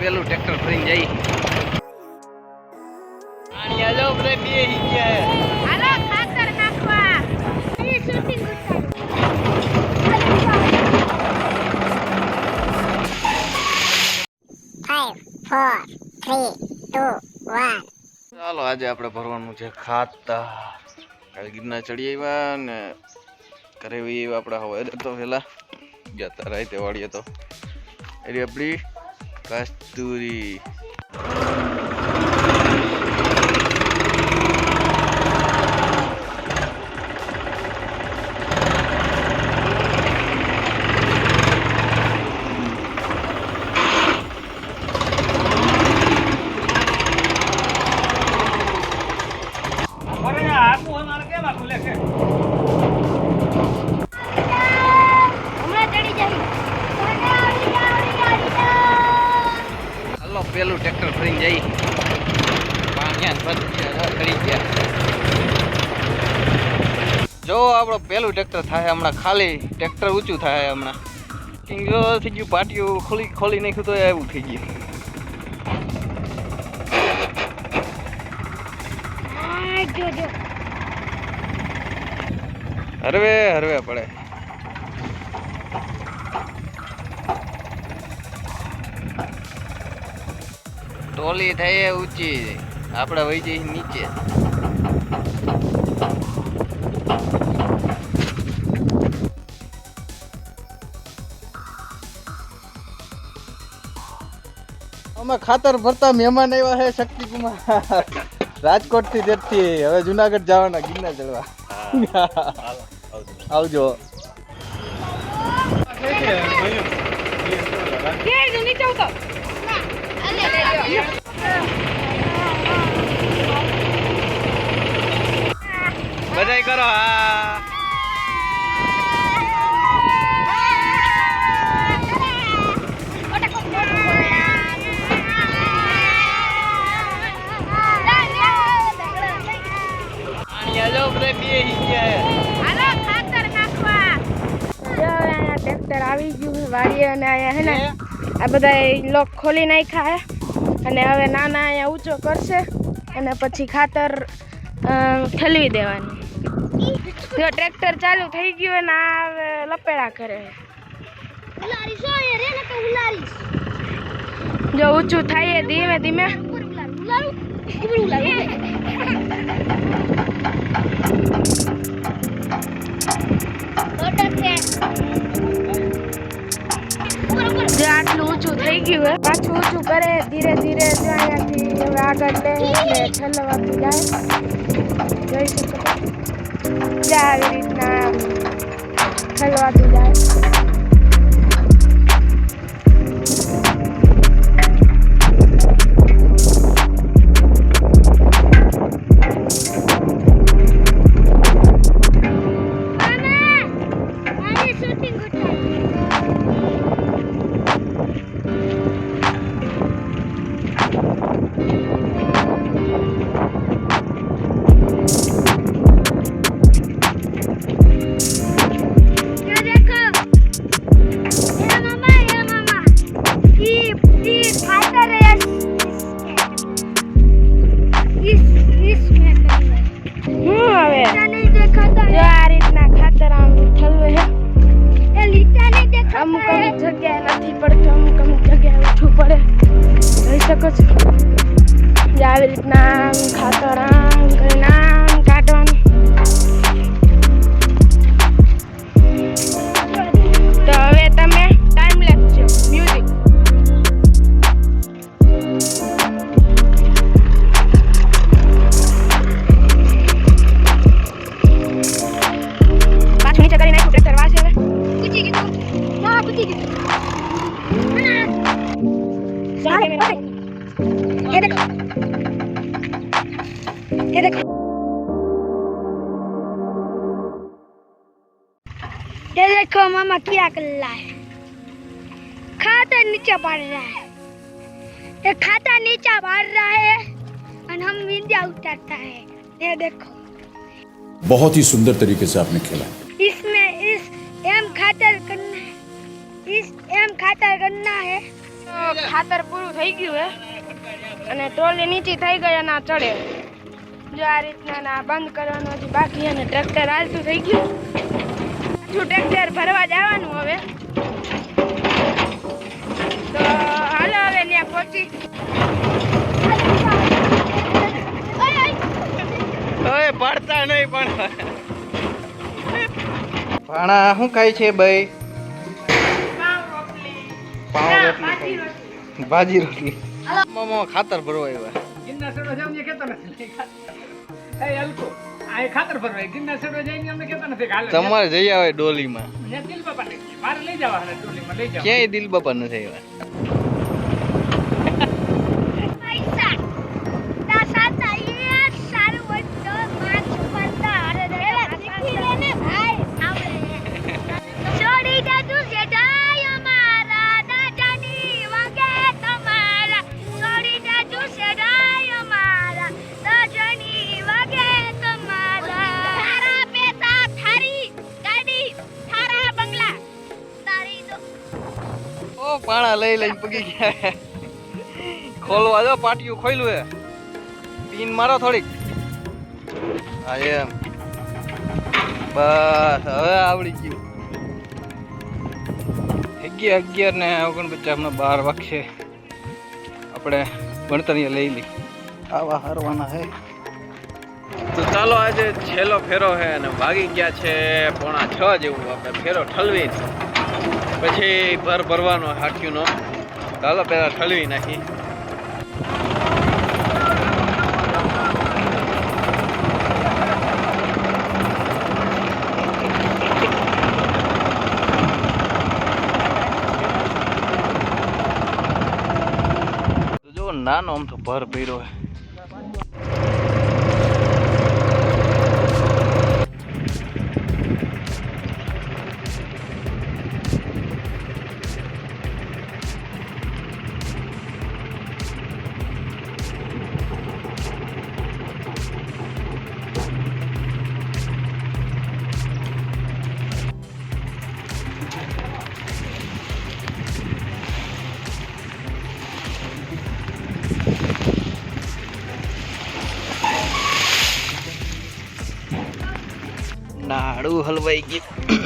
પેલું ટ્રેક્ટર ફરીને જઈ. હાલો આપણે બે ગયા. હાલો ખાતર નાખવા. એ શૂટિંગ five, four, three, ચાલો આજે આપણે ભરવાનું છે ખાતર. કાલે ગીરના ચડી આવ્યા ને ઘરે બી આપણે હવે. તો પેલા જતા રાતે વાળીએ તો. એટલે આપણી Kasturi. પેલું ટ્રેક્ટર ફરીને જઈ. ગયા જો આપણો પેલું ટ્રેક્ટર થાય હમણાં ખાલી ટ્રેક્ટર ઊંચું થાય હમણાં. જો થઈ ગયું પાટિયું ખોલી ખોલી નાખ્યું તો એવું થઈ ગયું. હરવે હરવે પડે. ટોલી થઈ ઊંચી આપણે વહી જઈ નીચે. અમે ખાતર ભરતા મહેમાન આવ્યા છે શક્તિકુમાર. રાજકોટથી તેથી હવે જુનાગઢ જવાના ગિરનાર ચડવા. આવજો કે જો નીચે ઉતર બધાય કરો હા. ટ્રેક્ટર આવી ગયું વાડીએ અને અહીંયા હે. ને આ બધા લોક ખોલી નાખ્યા હે અને હવે નાના અહીંયા ઊંચો કરશે અને પછી ખાતર ઠલવી દેવાનું. જો ટ્રેક્ટર ચાલુ થઈ ગયું અને આ હવે લપેડા કરે જો ઊંચું થાય એ ધીમે ધીમે. જે આટલું ઊંચું થઈ ગયું હે. પાછું ઊંચું કરે ધીરે ધીરે જો અહીંયાથી હવે આગળ લે એટલે ઠલવાતું જાય. જોઈ શકો છો. જે આવી રીતના અમુક અમુક જગ્યાએ નથી પડતું, અમુક અમુક જગ્યાએ ઉઠવું પડે. રહી શકો છો? આવી રીતના ખાતર ये देखो ये देखो मामा क्या कर रहा है खाता नीचे पड़ रहा है ये खाता नीचे पड़ रहा है और हम विंध्या उतरता है ये देखो बहुत ही सुंदर तरीके से आपने खेला इसमें इस एम खातर करना है इस एम खातर करना है ખાતર પૂરું થઈ ગયું હે અને ટ્રોલી નીચે થઈ ગઈ અને આ ચડે જો આ રીતના ના બંધ કરવાનું હજી બાકી અને ટ્રેક્ટર હાલતું થઈ ગયું. પાછું ટ્રેક્ટર ભરવા જવાનું હવે. તો હાલો હવે ત્યાં પહોંચી. હવે પડતા નહીં પણ. ભાણા શું ખાય છે ભાઈ પાવ રોટલી. ભાજી રોટલી. મમો ખાતર ભરવા આવ્યા. ગિરનાર ચડવા જાવ ને કહેતો નથી. એ હલકો. આ ખાતર ભરવાય ગિરનાર ચડવા જઈને અમને કહેતો નથી કે તમારે જઈ આવે ડોલીમાં. ને દિલ બાપા ને મારે લઈ જવા ડોલીમાં લઈ જાવ ક્યાંય દિલ બાપા નથી આવ્યા ઓ લઈ લઈ પગી ગયા ખોલવા દો પાટિયું ખોલ્યું હે. પીન મારો થોડીક. હા, એમ. બસ, હવે આવડી ગયું. અગિયાર અગિયાર ને ઓગણપચાસ હમણાં બાર વાગશે. આપણે ભણતરીએ લઈ લઈ. આવા હારવાના હે. તો ચાલો, આજે છેલ્લો ફેરો છે અને ભાગી ગયા છે પોણા છ જેવું. આપણે ફેરો ઠલવી પછી ભર ભરવાનો હાથીનો ચાલો પહેલાં ઠલવી નાખી. નાનો આમ તો ભર ભર્યો હે નાડું હલવાઈ ગયું.